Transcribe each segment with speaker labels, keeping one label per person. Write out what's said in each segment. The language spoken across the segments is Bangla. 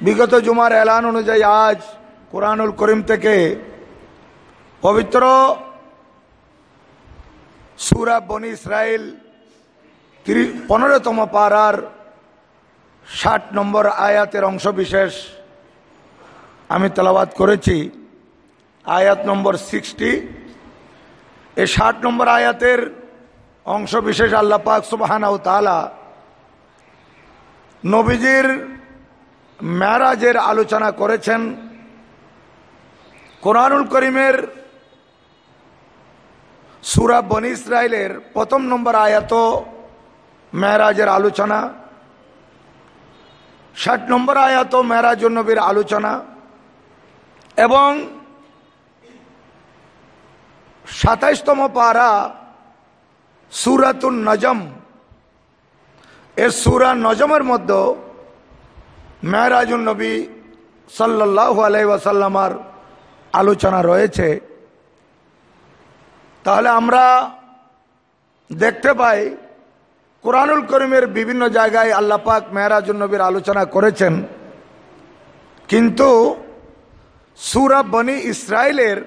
Speaker 1: বিগত জুমার এলান অনুযায়ী আজ কোরআনুল করিম থেকে পবিত্র সুরা বনি ইসরায়েল পনেরোতম পাড়ার ষাট নম্বর আয়াতের অংশ বিশেষ আমি তেলাবাদ করেছি। আয়াত নম্বর সিক্সটি। এই ষাট নম্বর আয়াতের অংশ বিশেষ আল্লাহ পাক সুবাহানাউ তালা নবীজির ম্যারাজের আলোচনা করেছেন কোরআনুল করিমের সুরা বনি ইসরায়েলের প্রথম নম্বর আয়াত মেয়েরাজের আলোচনা, ষাট নম্বর আয়াত মেয়েরাজ নবীর আলোচনা এবং সাতাইশতম পারা সুরাতুন নজম। এ সুরা নজমের মধ্যে মেহরাজুল নবী সাল্লাহ আলাই ওয়াসাল্লামার আলোচনা রয়েছে। তাহলে আমরা দেখতে পাই, কোরআনুল করিমের বিভিন্ন জায়গায় আল্লাহ পাক মেহরাজুল নবীর আলোচনা করেছেন। কিন্তু সুরা বনি ইসরায়েলের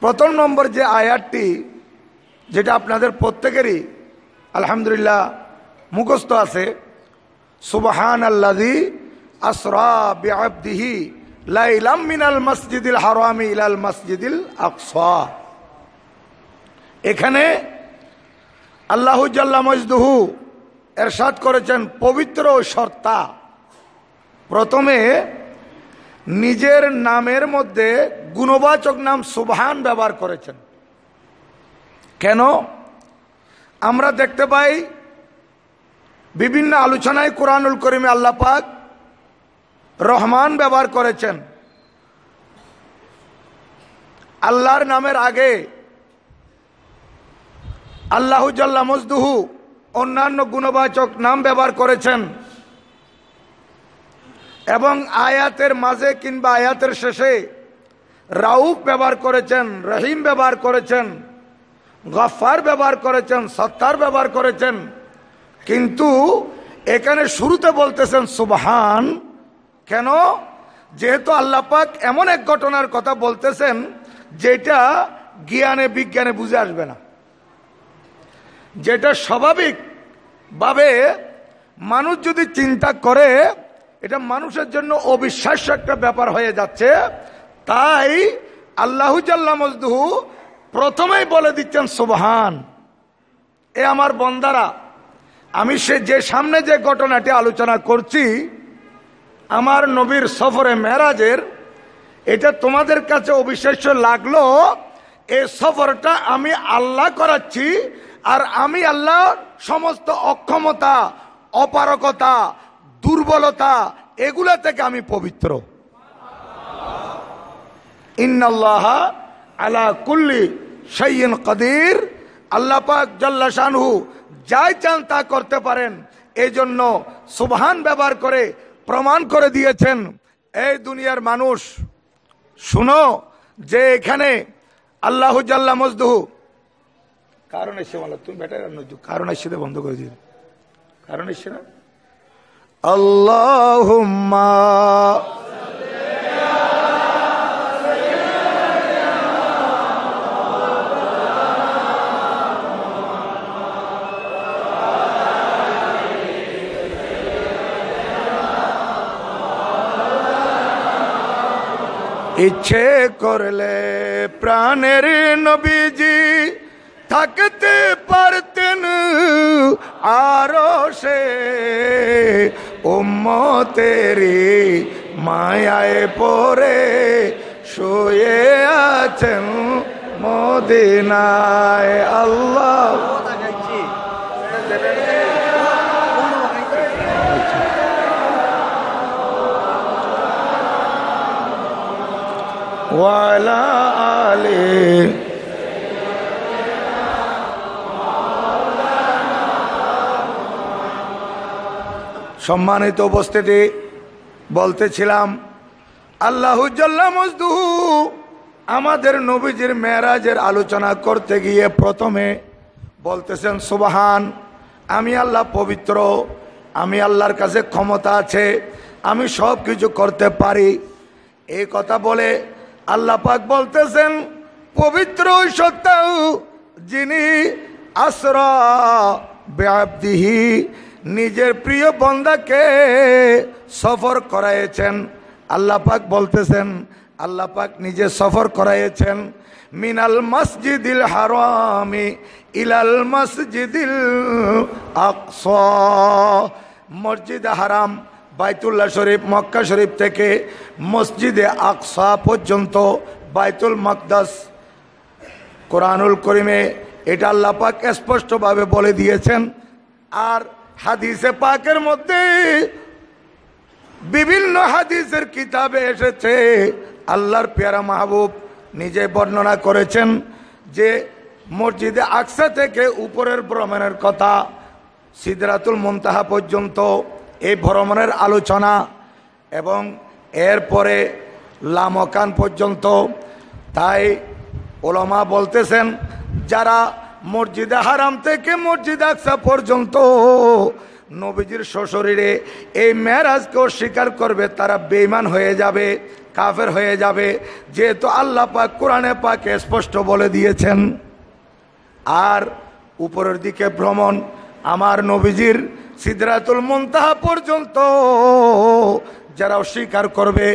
Speaker 1: প্রথম নম্বর যে আয়াতটি, যেটা আপনাদের প্রত্যেকেরই আলহামদুলিল্লাহ মুখস্থ আছে সুবহান আল্লাদি আসরা বিআবদিহি লাইলাম মিনাল মসজিদিল হারামি ইলাল মসজিদিল আকসা। এখানে আল্লাহ জাল্লা মজদুহু এরশাদ করেছেন পবিত্র সর্তা প্রথমে নিজের নামের মধ্যে গুণবাচক নাম সুবহান ব্যবহার করেছেন। কেন? আমরা দেখতে পাই বিভিন্ন আলোচনায় কোরআনুল করিমে আল্লাহ পাক রহমান ব্যবহার করেছেন। আল্লাহর নামের আগে আল্লাহ জাল্লা মজদুহু অন্যান্য গুণবাচক নাম ব্যবহার করেছেন। এবং আয়াতের মাঝে কিংবা আয়াতের শেষে রাউফ ব্যবহার করেছেন, রহিম ব্যবহার করেছেন গফার ব্যবহার করেছেন, সত্তার ব্যবহার করেছেন। কিন্তু এখানে শুরুতে বলতেছেন সুবহান। কেন? যেহেতু আল্লাপাক এমন এক ঘটনার কথা বলতেছেন, যেটা জ্ঞানে, বিজ্ঞানে বুঝে আসবে না। যেটা স্বাভাবিকভাবে মানুষ যদি চিন্তা করে, এটা মানুষের জন্য অবিশ্বাস্য একটা ব্যাপার হয়ে যাচ্ছে। তাই আল্লাহুজাল্লা মজদুহু প্রথমেই বলে দিচ্ছেন সুবহান। এ আমার বন্দারা আমি সে যে সামনে যে ঘটনাটি আলোচনা করছি, আমার নবীর সফরে মেরাজের, এটা তোমাদের কাছে অবিশ্বাস্য লাগল এই সফরটা আমি আল্লাহ করাচ্ছি, আর আমি আল্লাহ সমস্ত অক্ষমতা অপারকতা দুর্বলতা, এগুলা থেকে আমি পবিত্র। ইন্নাল্লাহ আলা কুল্লি সৈয়ন কদির, আল্লাহ পাক জাল্লা শানহু যাই চান তা করতে পারেন। এই জন্য সুবহান ব্যবহার করে প্রমাণ করে দিয়েছেন, এই দুনিয়ার মানুষ। শুনো যে এখানে আল্লাহ জাল্লা মজদুহু। কারণ এসে বলো, তুমি বেটার কারণ এসে বন্ধ করে দিয়ে কারণ এসে না? আল্লাহ ইচ্ছে করলে প্রাণের নবীজি থাকতে পারতেন আরও সে উম্মতেরি মায়ায় পরে শুয়ে আছেন মদিনায়। আল্লাহ সম্মানিত উপস্থিতি, বলতেছিলাম আল্লাহুজ্জাল্লা মজদুহু, আমাদের নবীজির মেয়েরাজের আলোচনা করতে গিয়ে প্রথমে বলতেছেন, সুবাহান, আমি আল্লাহ পবিত্র, আমি আল্লাহর কাছে ক্ষমতা আছে, আমি সব কিছু করতে পারি। এই কথা বলে আল্লাহ পাক বলতেছেন, পবিত্র সত্তাও যিনি আশ্রা ব্যাপ্তিহি নিজের প্রিয় বন্দাকে সফর করাইছেন আল্লাহ পাক বলতেছেন, আল্লাহ পাক নিজে সফর করাইছেন মিনাল মসজিদিল হারামি ইলাল মসজিদিল আকসা। মসজিদ হারাম বাইতুল্লাহ শরীফ, মক্কা শরীফ থেকে মসজিদে আকসা পর্যন্ত বাইতুল মকদাস কোরআনুল করিমে এটা আল্লাহ পাক স্পষ্টভাবে বলে দিয়েছেন। আর হাদিসে পাকের মধ্যে বিভিন্ন হাদিসের কিতাবে এসেছে, আল্লাহর পেয়ারা মাহবুব নিজে বর্ণনা করেছেন যে মসজিদে আকসা থেকে উপরের ভ্রমণের কথা সিদরাতুল মুনতাহা পর্যন্ত এই ভ্রমণের আলোচনা এবং এরপরে লামকান পর্যন্ত, তাই ওলামা বলতেছেন, যারা মসজিদে হারাম থেকে মসজিদ আকসা পর্যন্ত নবীজির শ্বশরীরে এই মেয়ারাজকে অস্বীকার করবে, তারা বেইমান হয়ে যাবে, কাফের হয়ে যাবে, যেহেতু আল্লাহ পাক কোরআনে পাকে স্পষ্ট বলে দিয়েছেন। আর উপরের দিকে ভ্রমণ, আমার নবীজির সিদ্ধাতুল মুনতাহা পর্যন্ত। যারা অস্বীকার করবে,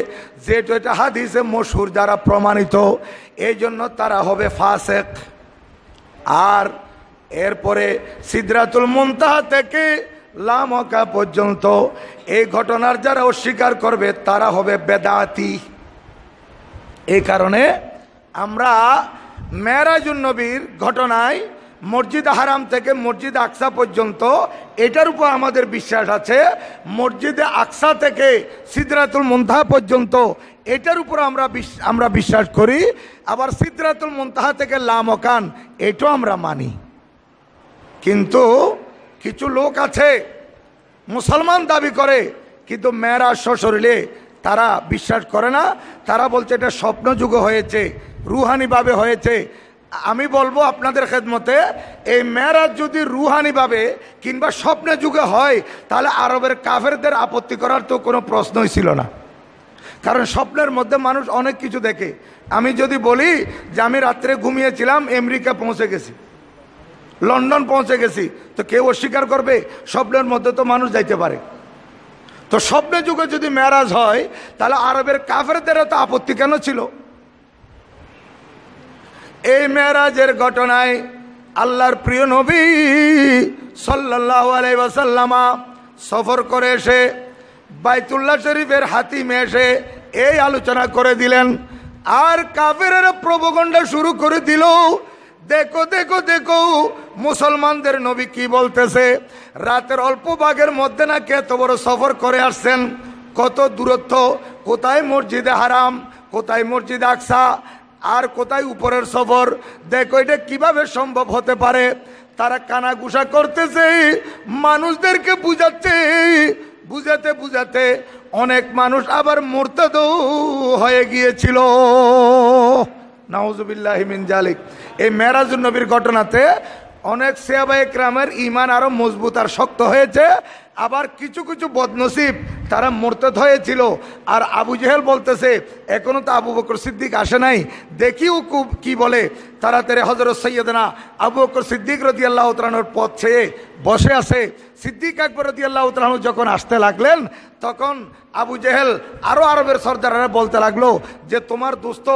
Speaker 1: যেহেতু এটা হাদিসে মশুর যারা প্রমাণিত এই জন্য তারা হবে ফাসেক। আর এরপরে সিদ্ধাতুল মুনতাহা থেকে লামকা পর্যন্ত, এই ঘটনার যারা অস্বীকার করবে, তারা হবে বেদাতি। এই কারণে আমরা মেরাজুন নবীর ঘটনায় মসজিদ হারাম থেকে মসজিদ আকসা পর্যন্ত, এটার উপর আমাদের বিশ্বাস আছে। মসজিদে আকসা থেকে সিদ্ধাতুল মুন্তাহা পর্যন্ত, এটার উপর আমরা আমরা বিশ্বাস করি। আবার সিদ্ধাতুল মুন্তাহা থেকে লামকান এটাও আমরা মানি। কিন্তু কিছু লোক আছে, মুসলমান দাবি করে, কিন্তু মেয়েরা সশরীরে তারা বিশ্বাস করে না। তারা বলছে এটা স্বপ্ন যুগ হয়েছে, রুহানিভাবে হয়েছে। আমি বলব আপনাদের খেদমতে, এই মেয়েরাজ যদি রুহানিভাবে কিংবা স্বপ্নে যুগে হয়, তাহলে আরবের কাফেরদের আপত্তি করার তো কোনো প্রশ্নই ছিল না। কারণ স্বপ্নের মধ্যে মানুষ অনেক কিছু দেখে। আমি যদি বলি যে আমি রাত্রে ঘুমিয়েছিলাম, আমেরিকা পৌঁছে গেছি। লন্ডন পৌঁছে গেছি। তো কেউ অস্বীকার করবে, স্বপ্নের মধ্যে তো মানুষ যাইতে পারে। তো স্বপ্নে যুগে যদি মেরাজ হয়, তাহলে আরবের কাফেরদের তো আপত্তি কেন ছিল? এই মেরাজের ঘটনায় আল্লাহর প্রিয় নবী সাল্লাহ আলাইসাল্লামা সফর করে এসে, বাইতুল্লাহ শরীফের হাতিমে এসে এই আলোচনা করে দিলেন। আর কাফের প্রবগণ্ডা শুরু করে দিল, দেখো দেখো দেখো, মুসলমানদের নবী কি বলতেছে? রাতের অল্প ভাগের মধ্যে নাকি এত বড় সফর করে আসছেন? কত দূরত্ব, কোথায় মসজিদে হারাম, কোথায় মসজিদ আকসা? আর কোথায় উপরের সফর? দেখো, এটা কীভাবে সম্ভব হতে পারে? তারা কানাগুসা করতেছে, মানুষদেরকে বুঝাচ্ছে, বুঝাতে বুঝাতে অনেক মানুষ আবার মোরতাদ হয়ে গিয়েছিল। নাউজুবিল্লাহিমিন জালিক। এই মেরাজুল নবীর ঘটনাতে অনেক সেবাই ক্রামের ইমান আরও মজবুত আর শক্ত হয়েছে। আবার কিছু কিছু বদনসিব তারা মোরতেদ হয়েছিল। আর আবু জেহেল বলতেছে এখনও তো আবু বকর সিদ্দিক আসে নাই। দেখিও কি বলে। তাড়াতাড়ি হজরত সৈয়দনা আবু বকর সিদ্দিক রদি আল্লাহ উতরানোর পথ ছেয়ে বসে আছে। সিদ্দিক আকবর রদি আল্লাহ উতরানু যখন আসতে লাগলেন, তখন আবু জেহেল আরও আরবের সর্দারেরা বলতে লাগল যে, তোমার দোস্ত,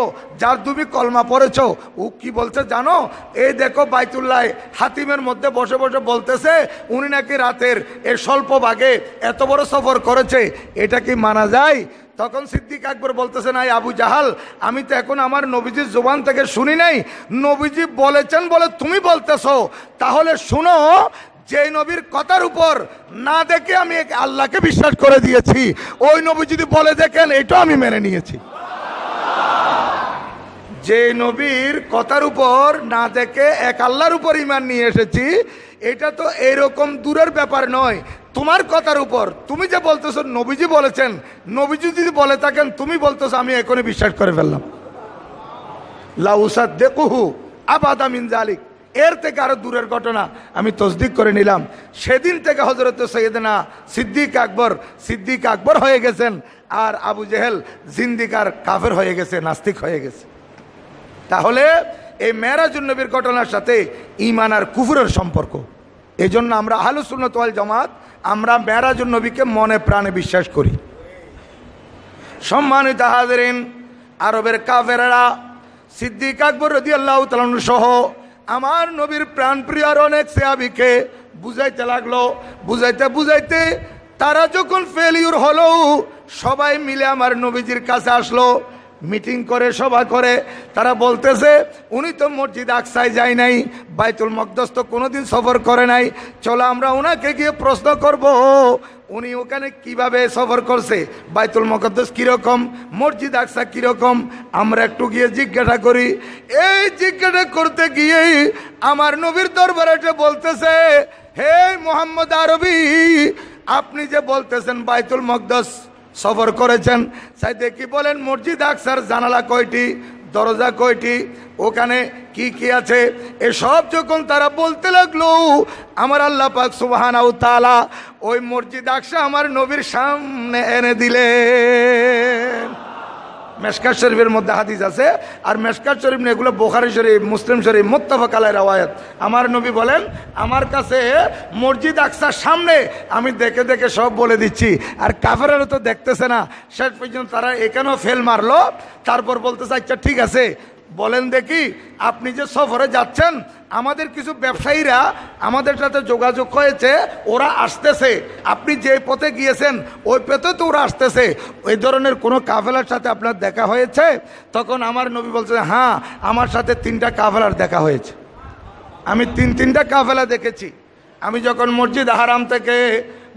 Speaker 1: যার তুমি কলমা পড়েছ, ও কি বলছে জানো? এই দেখো বাইতুল্লাহ হাতিমের মধ্যে বসে বসে বলতেছে, উনি নাকি রাতের এ স্বল্প ভাগে এত বড় সফর করেছে। এটা কি মানা যায়? তখন সিদ্দিক আকবর বলতেছে, নাই, আবু জাহাল, আমি তো এখন আমার নবীজির জোবান থেকে শুনি নাই। নবীজি বলেছেন বলে তুমি বলতেছো। তাহলে শুনো, যে নবীর কথার উপর না দেখে আমি আল্লাহকে বিশ্বাস করে দিয়েছি, ওই নবী যদি বলে দেখেন, এটাও আমি মেনে নিয়েছি। যে নবীর কথার উপর না দেখে এক আল্লাহর উপর ইমান নিয়ে এসেছি, এটা তো এরকম দূরের ব্যাপার নয়। তোমার কথার উপর তুমি যে বলতেছো, নবীজি বলেছেন, নবীজি যদি বলে থাকেন, তুমি বলতেছো, আমি এখনই বিশ্বাস করে ফেললাম। লাউসাদ দেখুহু আবাদা মিন জালিক। এর থেকে আরও দূরের ঘটনা আমি তসদিক করে নিলাম। সেদিন থেকে হজরত সৈয়দনা সিদ্দিক আকবর সিদ্দিক আকবর হয়ে গেছেন আর আবু জেহেল জিন্দিকার কাফের হয়ে গেছে, নাস্তিক হয়ে গেছে। তাহলে এই মেরাজুন নবীর ঘটনার সাথে ইমান আর কুফুরের সম্পর্ক। এই জন্য আমরা আহলুসুন্নতওয়াল জামাত আমরা মেরাজুন নবীকে মনে প্রাণে বিশ্বাস করি। সম্মানিত হাজরিন, আরবের কাফেরা সিদ্দিক আকবর রদি আল্লাহ সহ আমার নবীর প্রাণপ্রিয় আর অনেক সেয়াবিকে বুঝাইতে লাগল। বুঝাইতে বুঝাইতে তারা যখন ফেলিউর হলো, সবাই মিলে আমার নবীজির কাছে আসলো। মিটিং করে, সভা করে, তারা বলতেছে, উনি তো মসজিদ আকসায় যায় নাই, বাইতুল মকদস তো কোনোদিন সফর করে নাই। চলো আমরা ওনাকে গিয়ে প্রশ্ন করব, উনি ওখানে কীভাবে সফর করছে? বাইতুল মকদ্দস কীরকম? মসজিদ আকসা কীরকম? আমরা একটু গিয়ে জিজ্ঞাসা করি। এই জিজ্ঞাসা করতে গিয়েই আমার নবীর দরবারে বলতেছে, হে মোহাম্মদ আরবি, আপনি যে বলতেছেন বাইতুল মকদস সফর করেছেন। সাইতে কি বলেন? মসজিদ আকসার, জানালা কয়টি? দরজা কয়টি? ওখানে কি কি আছে? এসব যখন তারা বলতে লাগল, আমার আল্লাহ পাক সুবাহানাউ তালা ওই মসজিদ আকসা আমার নবীর সামনে এনে দিলেন। মেশকার শরীফের মধ্যে হাদিস আছে। আর মেশকার শরীফ না, এগুলো বোখারি শরীফ, মুসলিম শরীফ মোত্তাফা কালাই রাওয়ায়াত। আমার নবী বলেন, আমার কাছে মসজিদ আকসার সামনে, আমি দেখে দেখে সব বলে দিচ্ছি। আর কাফেরারও তো দেখতেছে না। শেষ পর্যন্ত তারা এখানেও ফেল মারলো। তারপর বলতেছে আচ্ছা ঠিক আছে। বলেন দেখি, আপনি যে সফরে যাচ্ছেন আমাদের কিছু ব্যবসায়ীরা আমাদের সাথে যোগাযোগ হয়েছে ওরা আসতেছে। আপনি যে পথে গিয়েছেন, ওই পথে তো ওরা আসতেছে। ওই ধরনের কোনো কাফেলার সাথে আপনার দেখা হয়েছে? তখন আমার নবী বলছে হ্যাঁ আমার সাথে তিনটা কাফেলার দেখা হয়েছে। আমি তিন তিনটা কাফেলা দেখেছি। আমি যখন মসজিদ হারাম থেকে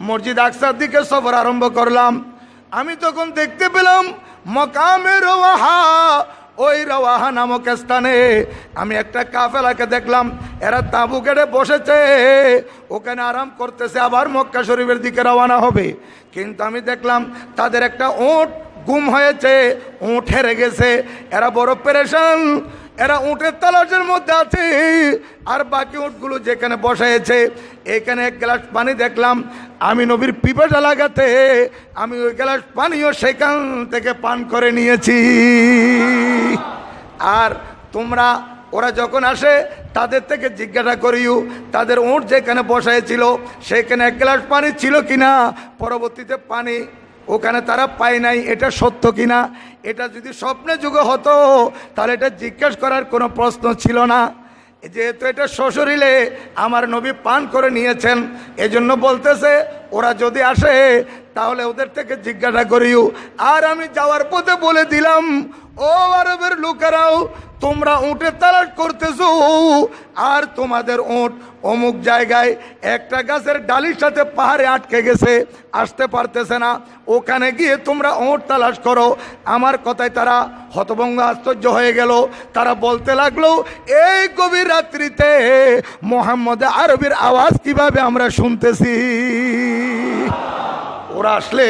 Speaker 1: মসজিদ আকসার দিকে সফর আরম্ভ করলাম, আমি তখন দেখতে পেলাম, মকামের ওই রওয়াহা নামক স্থানে আমি একটা কাফেলাকে দেখলাম, এরা তাঁবু কেটে বসেছে, ওখানে আরাম করতেছে, আবার মক্কা শরীফের দিকে রওয়ানা হবে। কিন্তু আমি দেখলাম তাদের একটা ওঁট গুম হয়েছে, ওঁট হেরে গেছে, এরা বড় পেরেশান এরা উঁটের তালাশের মধ্যে আছে। আর বাকি উঁটগুলো যেখানে বসাইছে, এখানে এক গ্লাস পানি দেখলাম, আমি নবীর পিপাসা লাগাতে আমি ওই গ্লাস পানিও সেখান থেকে পান করে নিয়েছি। আর তোমরা, ওরা যখন আসে, তাদের থেকে জিজ্ঞাসা করিও, তাদের উঁট যেখানে বসাইছিল, সেখানে এক গ্লাস পানি ছিল কিনা? পরবর্তীতে পানি ওখানে তারা পায় নাই, এটা সত্য কিনা? এটা যদি স্বপ্নে যুগে হতো, তাহলে এটা জিজ্ঞেস করার কোনো প্রশ্ন ছিল না। যেহেতু এটা শ্বশুরিলে আমার নবী পান করে নিয়েছেন, এজন্য বলতেছে, ওরা যদি আসে তাহলে ওদের থেকে জিজ্ঞাসা করিও। আর আমি যাওয়ার পথে বলে দিলাম, ও আরবের লোকেরাও, তোমরা উঁটের তালাশ করতেছ। আর তোমাদের উঁট অমুক জায়গায় একটা গাছের ডালির সাথে পাহাড়ে আটকে গেছে, আসতে পারতেছে না। ওখানে গিয়ে তোমরা ওঁট তালাশ করো। আমার কথায় তারা হতভঙ্গ আশ্চর্য হয়ে গেল। তারা বলতে লাগল, এই গভীর রাত্রিতে মোহাম্মদ আরবির আওয়াজ কীভাবে আমরা শুনতেছি? ওরা আসলে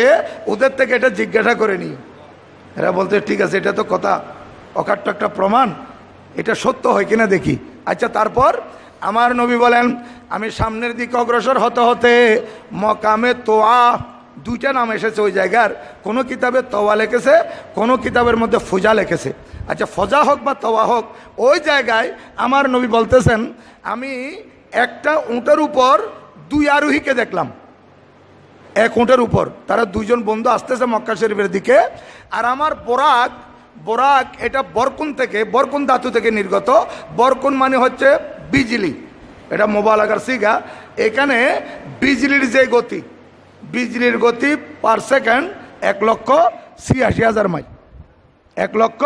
Speaker 1: ওদের থেকে এটা জিজ্ঞাসা করে নি এরা বলতে ঠিক আছে, এটা তো কথা, অকাট্য একটা প্রমাণ, এটা সত্য হয় কিনা দেখি। আচ্ছা তারপর আমার নবী বলেন, আমি সামনের দিকে অগ্রসর হতে হতে মকামে তোয়া, দুইটা নাম এসেছে ওই জায়গার, কোনো কিতাবে তওয়া লেখেছে, কোনো কিতাবের মধ্যে ফোজা লেখেছে। আচ্ছা ফজা হোক বা তওয়া হোক, ওই জায়গায় আমার নবী বলতেছেন, আমি একটা উঁটের উপর দুই আরোহীকে দেখলাম। এক উঁটের উপর। তারা দুইজন বন্ধু আসতেছে মক্কা শরীফের দিকে। আর আমার বরাক বরাক এটা বরকুন থেকে, বরকুন ধাতু থেকে নির্গত। বরকুন মানে হচ্ছে বিজলি। এটা মোবাইল আকার সিগা। এখানে বিজলির যে গতি, বিজলির গতি পার সেকেন্ড এক লক্ষ ছিয়াশি হাজার মাইল। এক লক্ষ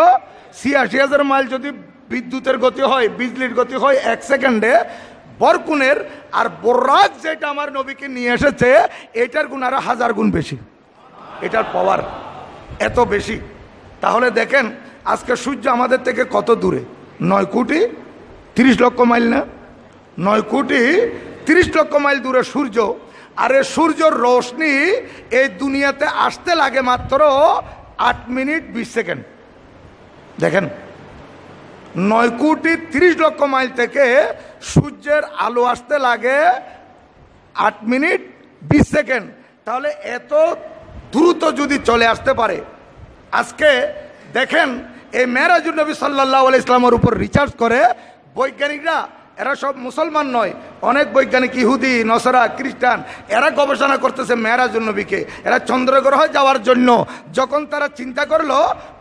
Speaker 1: ছিয়াশি হাজার মাইল যদি বিদ্যুতের গতি হয়, বিজলির গতি হয় এক সেকেন্ডে বরকুনের আর বোরাক যেটা আমার নবীকে নিয়ে এসেছে, এটার গুণ আরও হাজার গুণ বেশি। এটার পাওয়ার এত বেশি। তাহলে দেখেন, আজকে সূর্য আমাদের থেকে কত দূরে? নয় কোটি তিরিশ লক্ষ মাইল না? নয় কোটি তিরিশ লক্ষ মাইল দূরে সূর্য। আর এই সূর্যর রোশনি এই দুনিয়াতে আসতে লাগে মাত্র আট মিনিট বিশ সেকেন্ড। দেখেন নয় কোটি তিরিশ লক্ষ মাইল থেকে সূর্যের আলো আসতে লাগে আট মিনিট বিশ সেকেন্ড। তাহলে এত দ্রুত যদি চলে আসতে পারে, আজকে দেখেন এই মেরাজুল নবী সাল্লাহ ইসলামের উপর রিচার্জ করে বৈজ্ঞানিকরা এরা সব মুসলমান নয়। অনেক বৈজ্ঞানিক ইহুদি, নসরা, খ্রিস্টান, এরা গবেষণা করতেছে মেয়েরাজুল নবীকে। এরা চন্দ্রগ্রহে যাওয়ার জন্য। যখন তারা চিন্তা করল,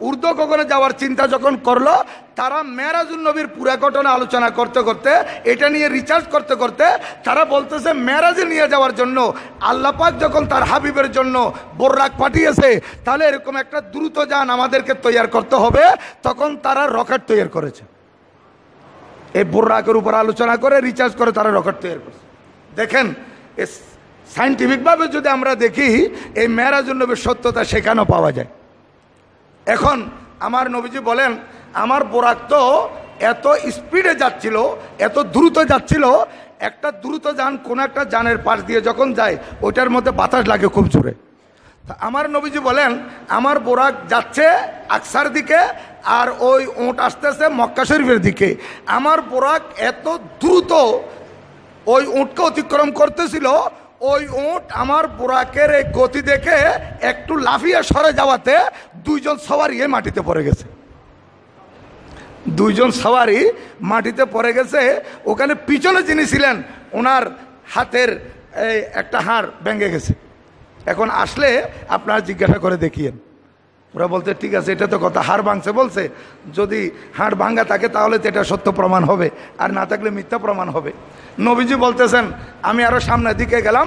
Speaker 1: ঊর্ধ্ব গগনে যাওয়ার চিন্তা যখন করল, তারা মেয়েরাজুল নবীর পুরা ঘটনা আলোচনা করতে করতে, এটা নিয়ে রিচার্জ করতে করতে, তারা বলতেছে মেয়েরাজে নিয়ে যাওয়ার জন্য। আল্লাপাক যখন তার হাবিবের জন্য বোর্রাক পাঠিয়েছে, তাহলে এরকম একটা দ্রুত যান আমাদেরকে তৈয়ার করতে হবে। তখন তারা রকেট তৈরি করেছে। এই বোর্রাকের উপর আলোচনা করে রিচার্জ করে তারা রকেট তৈরি করছে। দেখেন সাইন্টিফিকভাবে যদি আমরা দেখি, এই মেয়েরাজুল নবীর সত্যতা সেখানেও পাওয়া যায়। এখন আমার নবীজি বলেন, আমার বোরাক তো এত স্পিডে যাচ্ছিল, এত দ্রুত যাচ্ছিল, একটা দ্রুত যান কোন একটা যানের পাশ দিয়ে যখন যায়, ওইটার মধ্যে বাতাস লাগে খুব জোরে। তা আমার নবীজি বলেন, আমার বোরাক যাচ্ছে আকসার দিকে আর ওই ওঁট আসতেছে মক্কা শরীফের দিকে। আমার বোরাক এত দ্রুত ওই উঁটকে অতিক্রম করতেছিল, ওই উঁট আমার বোরাকের এই গতি দেখে একটু লাফিয়ে সরে যাওয়াতে দুইজন সওয়ারি এই মাটিতে পড়ে গেছে। দুইজন সওয়ারি মাটিতে পড়ে গেছে। ওখানে পিছনে যিনি ছিলেন, ওনার হাতের একটা হাড় ভেঙে গেছে। এখন আসলে আপনারা জিজ্ঞাসা করে দেখিয়েন। ওরা বলতে ঠিক আছে, এটা তো কথা। হাড় ভাঙছে, বলছে, যদি হাড় ভাঙ্গা থাকে তাহলে তো এটা সত্য প্রমাণ হবে, আর না থাকলে মিথ্যা প্রমাণ হবে। নবীজি বলতেছেন, আমি আরও সামনের দিকে গেলাম,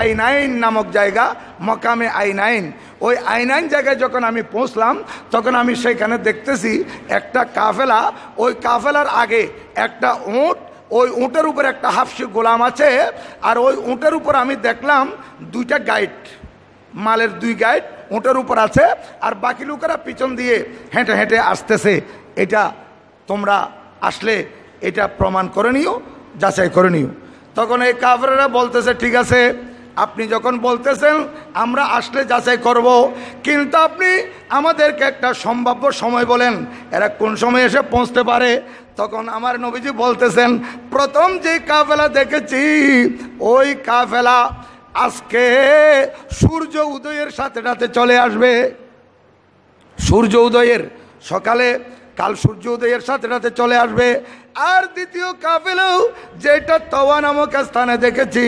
Speaker 1: আইনাইন নামক জায়গা, মকামে আইনাইন। ওই আইনাইন জায়গায় যখন আমি পৌঁছলাম, তখন আমি সেইখানে দেখতেছি একটা কাফেলা, ওই কাফেলার আগে একটা উঁট, ওই উঁটের উপর একটা হাফসি গোলাম আছে, আর ওই উঁটের উপর আমি দেখলাম দুইটা গাইড, মালের দুই গাইড উঁটের উপর আছে, আর বাকি লোকেরা পিছন দিয়ে হেঁটে হেঁটে আসতেছে। এটা তোমরা আসলে এটা প্রমাণ করে নিও, যাচাই করে নিও। তখন এই কাফরেরা বলতেছে, ঠিক আছে, আপনি যখন বলতেছেন, আমরা আসলে যাচাই করব। কিন্তু আপনি আমাদেরকে একটা সম্ভাব্য সময় বলেন। এরা কোন সময় এসে পৌঁছতে পারে? তখন আমার নবীজি বলতেছেন, প্রথম যে কাফেলা দেখেছি, ওই কাফেলা আজকে সূর্য উদয়ের সাথে সাথে চলে আসবে। সূর্য উদয়ের সকালে কাল সূর্য উদয়ের সাথে সাথে চলে আসবে। আর দ্বিতীয় কাফেলেও যেটা তওয়া নামক স্থানে দেখেছি,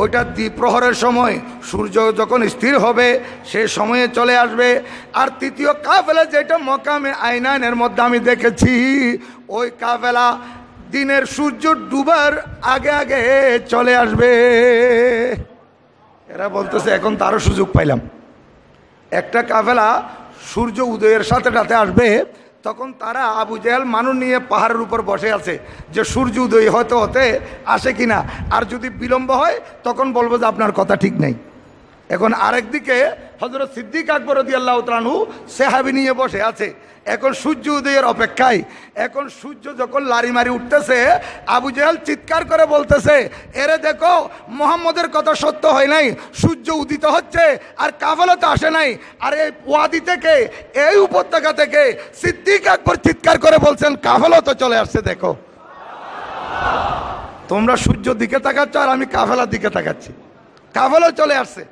Speaker 1: ওইটা দ্বিপ্রহরের সময় সূর্য যখন স্থির হবে, সে সময়ে চলে আসবে। আর তৃতীয় কাফেলা যেটা মকামে আইনাইনের মধ্যে আমি দেখেছি, ওই কাফেলা দিনের সূর্য ডুবার আগে আগে চলে আসবে। এরা বলতেছে, এখন তারও সুযোগ পাইলাম। একটা কাফেলা সূর্য উদয়ের সাথে সাথে আসবে, তখন তারা আবু জেহাল মানুষ নিয়ে পাহাড়ের উপর বসে আছে যে সূর্য উদয় হতে হতে আসে কিনা। আর যদি বিলম্ব হয়, তখন বলব যে আপনার কথা ঠিক নেই। এখন আরেকদিকে হজরত সিদ্দিক আকবর আল্লাহ তালু সেহাবি নিয়ে বসে আছে। এখন সূর্য উদয়ের অপেক্ষায়। এখন সূর্য যখন লারি মারি উঠতেছে, আবু জেহেল চিৎকার করে বলতেছে, এরে দেখো, মোহাম্মদের কথা সত্য হয় নাই। সূর্য উদিত হচ্ছে আর কাফেলা তো আসে নাই। আর এই ওয়াদি থেকে, এই উপত্যকা থেকে সিদ্দিক আকবর চিৎকার করে বলছেন কাফেলা তো চলে আসছে, দেখো। তোমরা সূর্য দিকে তাকাচ্ছ আর আমি কাফেলার দিকে তাকাচ্ছি। কাফেলা চলে আসছে।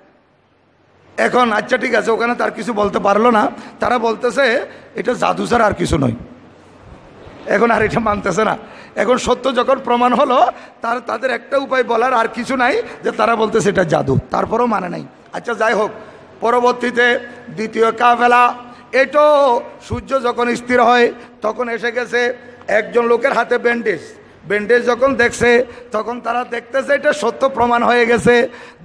Speaker 1: এখন আচ্ছা ঠিক আছে, ওখানে তার কিছু বলতে পারল না। তারা বলতেছে, এটা জাদু ছাড়া আর কিছু নয়। এখন আর এটা মানতেছে না। এখন সত্য যখন প্রমাণ হলো, তার, তাদের একটা উপায় বলার আর কিছু নাই, যে তারা বলতেছে এটা জাদু। তারপরেও মানে নাই। আচ্ছা যাই হোক, পরবর্তীতে দ্বিতীয় কাফেলা, এটো সূর্য যখন স্থির হয়, তখন এসে গেছে একজন লোকের হাতে ব্যান্ডেজ। ব্যান্ডেজ যখন দেখছে, তখন তারা দেখতেছে এটা সত্য প্রমাণ হয়ে গেছে।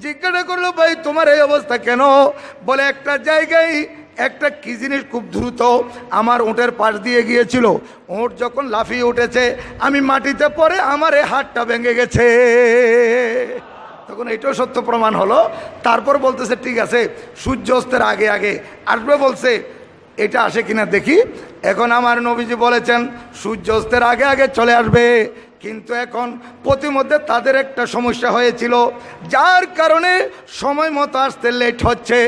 Speaker 1: জিজ্ঞাসা করল, ভাই, তোমার এই অবস্থা কেন? বলে, একটা জায়গায় একটা কি জিনিস খুব দ্রুত আমার উঁটের পাশ দিয়ে গিয়েছিল। উঁট যখন লাফিয়ে উঠেছে, আমি মাটিতে পরে আমার এই হাতটা ভেঙে গেছে। তখন এটাও সত্য প্রমাণ হলো। তারপর বলতেছে, ঠিক আছে সূর্য অস্তের আগে আগে আসবে। বলছে, এটা আসে কিনা দেখি? এখন আমার নবীজি বলেছেন সূর্য অস্তের আগে আগে চলে আসবে। কিন্তু এখন প্রতিমধ্যে তাদের একটা সমস্যা হয়েছিল, যার কারণে সময় মতো আসতে লেট হচ্ছে।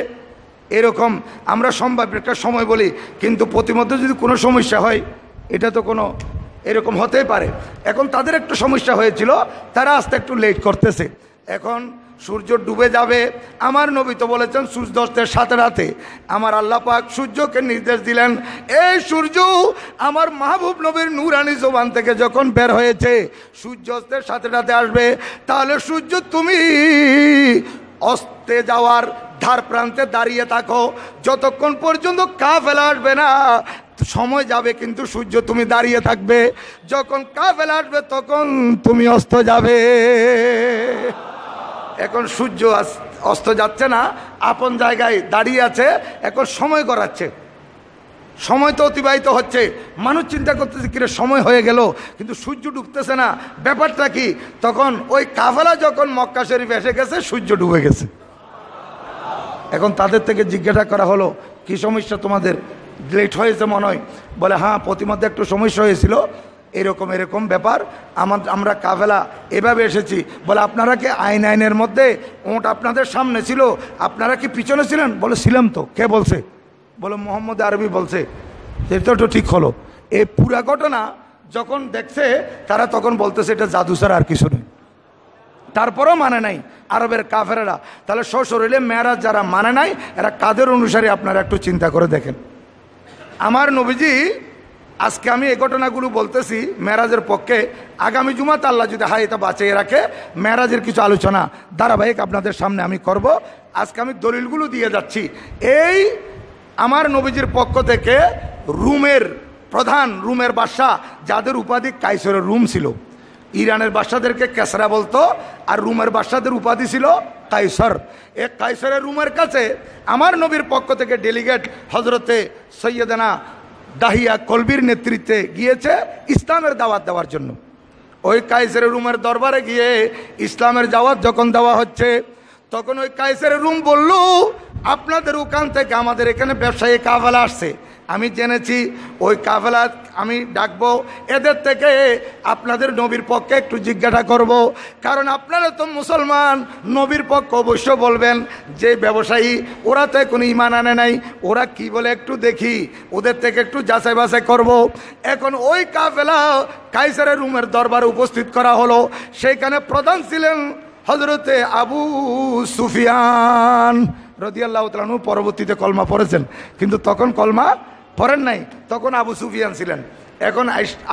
Speaker 1: এরকম আমরা সম্ভাব্য একটা সময় বলি, কিন্তু প্রতিমধ্যে যদি কোনো সমস্যা হয়, এটা তো কোনো এরকম হতেই পারে। এখন তাদের একটু সমস্যা হয়েছিল, তারা আসতে একটু লেট করতেছে। এখন সূর্য ডুবে যাবে। আমার নবী তো বলেছেন সূর্যাস্তের সাথে রাতে। আমার আল্লাহ পাক সূর্যকে নির্দেশ দিলেন, এই সূর্য আমার মাহবুব নবীর নুরানি জোবান থেকে যখন বের হয়েছে সূর্যাস্তের সাথে রাতে আসবে। তাহলে সূর্য তুমি অস্তে যাওয়ার ধার প্রান্তে দাঁড়িয়ে থাকো। যতক্ষণ পর্যন্ত কাফেলা আসবে না, সময় যাবে কিন্তু সূর্য তুমি দাঁড়িয়ে থাকবে। যখন কাফেলা আসবে, তখন তুমি অস্ত যাবে। এখন সূর্য অস্ত যাচ্ছে না, আপন জায়গায় দাঁড়িয়ে আছে, এখন সময় করাচ্ছে সময় তো অতিবাহিত হচ্ছে। মানুষ চিন্তা করতেছে, কিরে, সময় হয়ে গেল, কিন্তু সূর্য ডুবতেছে না। ব্যাপারটা কি? তখন ওই কাফেলা যখন মক্কা শরীফ এসে গেছে, সূর্য ডুবে গেছে। এখন তাদের থেকে জিজ্ঞাসা করা হলো, কি সমস্যা তোমাদের? লেট হয়েছে মনে হয়। বলে হ্যাঁ প্রতিমধ্যে একটু সমস্যা হয়েছিল। এরকম এরকম ব্যাপার। আমার আমরা কাফেলা এভাবে এসেছি। বলে, আপনারা কি আইন আইনের মধ্যে ওট আপনাদের সামনে ছিল? আপনারা কি পিছনে ছিলেন? বলে, ছিলাম তো। কে বলছে? বলে, মোহাম্মদ আরবি বলছে। এটা তো ঠিক হলো। এই পুরা ঘটনা যখন দেখছে, তারা তখন বলতেছে, এটা জাদু ছাড়া আর কিছু নেই। তারপরেও মানে নাই আরবের কাফেরেরা তাহলে সশরীরে মেয়েরা যারা মানে নাই, এরা কাদের অনুসারে আপনারা একটু চিন্তা করে দেখেন। আমার নবীজি আজকে আমি এই ঘটনাগুলো বলতেছি মেরাজের পক্ষে। আগামী জুমাতে আল্লাহ যদি হাই এটা বাঁচিয়ে রাখে মেরাজের কিছু আলোচনা ধারাবাহিক আপনাদের সামনে আমি করব। আজকে আমি দলিলগুলো দিয়ে যাচ্ছি। এই আমার নবীজির পক্ষ থেকে রুমের প্রধান, রুমের বাদশাহ যাদের উপাধি কাইসরের রুম ছিল। ইরানের বাদশাদেরকে কেসরা বলতো, আর রুমের বাদশাদের উপাধি ছিল কাইসর। এ কাইসরের রুমের কাছে আমার নবীর পক্ষ থেকে ডেলিগেট হজরতে সৈয়দানা দাহিয়া কলবির নেতৃত্বে গিয়েছে ইসলামের দাওয়াত দেওয়ার জন্য। ওই কায়েসের রুমের দরবারে গিয়ে ইসলামের দাওয়াত যখন দেওয়া হচ্ছে, তখন ওই কায়েসের রুম বলল, আপনাদের ওখান থেকে আমাদের এখানে ব্যবসায়ী কাফেলা আসছে। আমি জেনেছি, ওই কাফেলা আমি ডাকবো। এদের থেকে আপনাদের নবীর পক্ষে একটু জিজ্ঞাসা করব। কারণ আপনারা তো মুসলমান, নবীর পক্ষ অবশ্য বলবেন যে ব্যবসায়ী, ওরা তো কোনো ইমান আনে নাই, ওরা কি বলে একটু দেখি, ওদের থেকে একটু যাচাই বাছাই করব। এখন ওই কাফেলা কাইসারের রুমের দরবারে উপস্থিত করা হলো। সেইখানে প্রধান ছিলেন হজরতে আবু সুফিয়ান, রদিয়াল্লাহ তালু পরবর্তীতে কলমা পড়েছেন। কিন্তু তখন কলমা পড়েন নাই, তখন আবু সুফিয়ান ছিলেন। এখন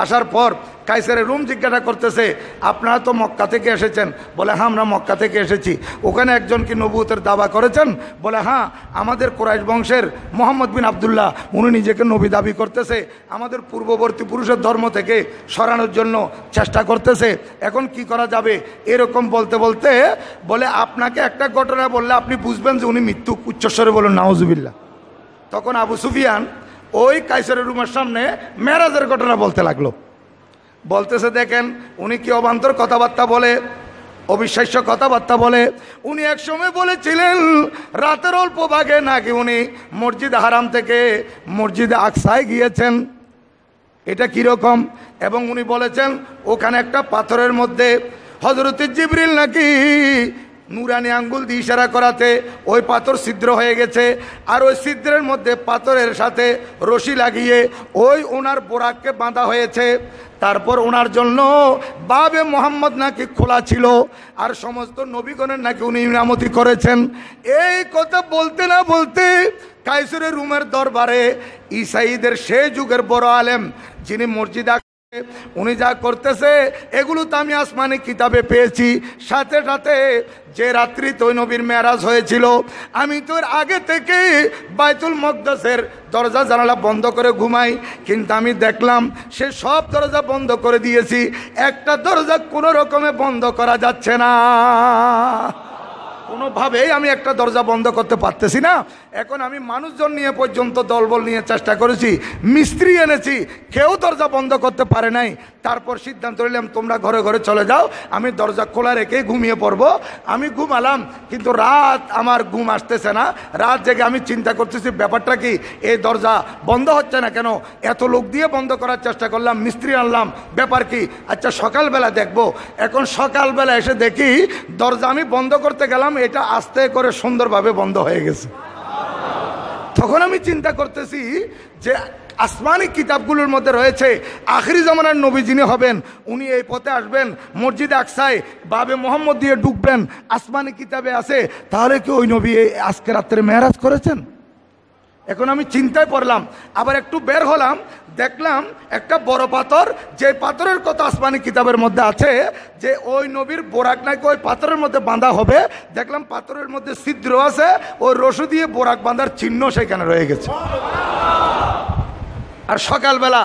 Speaker 1: আসার পর কাইসারের রুম জিজ্ঞাসা করতেছে, আপনারা তো মক্কা থেকে এসেছেন? বলে হ্যাঁ আমরা মক্কা থেকে এসেছি। ওখানে একজন কি নবুতের দাবা করেছেন? বলে হ্যাঁ আমাদের কোরাইশ বংশের মোহাম্মদ বিন আবদুল্লাহ, উনি নিজেকে নবী দাবি করতেছে, আমাদের পূর্ববর্তী পুরুষের ধর্ম থেকে সরানোর জন্য চেষ্টা করতেছে। এখন কি করা যাবে? এরকম বলতে বলতে বলে, আপনাকে একটা ঘটনা বললে আপনি বুঝবেন যে উনি মৃত্যু উচ্চস্বরে বলুন নাওজুবিল্লা তখন আবু সুফিয়ান ওই কাইসারের রুমের সামনে মেরাজের ঘটনা বলতে লাগল। বলতেছে, দেখেন, উনি কি অবান্তর কথাবার্তা বলে, অবিশ্বাস্য কথাবার্তা বলে। উনি একসময় বলেছিলেন, রাতের অল্প ভাগে নাকি উনি মসজিদ হারাম থেকে মসজিদে আকসায় গিয়েছেন। এটা কীরকম এবং উনি বলেছেন, ওখানে একটা পাথরের মধ্যে হজরত জিবরিল নাকি নুরানি আঙ্গুল দিয়ে ইশারা করাতে ওই পাথর ছিদ্র হয়ে গেছে। আর ওই ছিদ্রের মধ্যে পাথরের সাথে রশি লাগিয়ে ওই ওনার বোরাককে বাঁধা হয়েছে। তারপর ওনার জন্য বাবে মোহাম্মদ নাকি খোলা ছিল আর সমস্ত নবীগণের নাকি উনি ইনামতি করেছেন। এই কথা বলতে না বলতে কাইসুরের রুমের দরবারে ইসাইদের সে যুগের বড় আলেম যিনি মসজিদ উনি যা করতেছে, এগুলো তো আমি আসমানি কিতাবে পেয়েছি। সাথে সাথে যে রাত্রি তৈ নবীর মেয়ারাজ হয়েছিল, আমি তোর আগে থেকে বাইতুল মকদাসের দরজা জানালা বন্ধ করে ঘুমাই। কিন্তু আমি দেখলাম, সে সব দরজা বন্ধ করে দিয়েছি। একটা দরজা কোনো রকমে বন্ধ করা যাচ্ছে না। কোনোভাবেই আমি একটা দরজা বন্ধ করতে পারতেছি না। এখন আমি মানুষজন নিয়ে পর্যন্ত দলবল নিয়ে চেষ্টা করেছি, মিস্ত্রি এনেছি, কেউ দরজা বন্ধ করতে পারে নাই। তারপর সিদ্ধান্ত নিলাম, তোমরা ঘরে ঘরে চলে যাও, আমি দরজা খোলা রেখে ঘুমিয়ে পড়ব। আমি ঘুমালাম, কিন্তু রাত আমার ঘুম আসতেছে না। রাত জেগে আমি চিন্তা করতেছি, ব্যাপারটা কি? এই দরজা বন্ধ হচ্ছে না কেন? এত লোক দিয়ে বন্ধ করার চেষ্টা করলাম, মিস্ত্রি আনলাম। ব্যাপার কি? আচ্ছা সকালবেলা দেখব। এখন সকালবেলা এসে দেখি, দরজা আমি বন্ধ করতে গেলাম এটা আস্তে করে সুন্দরভাবে বন্ধ হয়ে গেছে। তখন আমি চিন্তা করতেছি যে আসমানি কিতাবগুলোর মধ্যে রয়েছে, আখরি জমানার নবী যিনি হবেন, উনি এই পথে আসবেন, মসজিদ আকসায় বাবে মোহাম্মদ দিয়ে ঢুকবেন, আসমানি কিতাবে আছে, তাহলে কি ওই নবী এই আজকে রাত্রে মেহরাজ করেছেন? এখন আমি চিন্তায় পড়লাম, আবার একটু বের হলাম, দেখলাম একটা বড় পাথর, যে পাথরের কথা আসমানি কিতাবের মধ্যে আছে, যে ওই নবীর বোরাক নাকি ওই পাথরের মধ্যে বাঁধা হবে, দেখলাম পাথরের মধ্যে ছিদ্র আছে, ওই রসু দিয়ে বোরাক বাঁধার চিহ্ন সেখানে রয়ে গেছে। আর সকালবেলা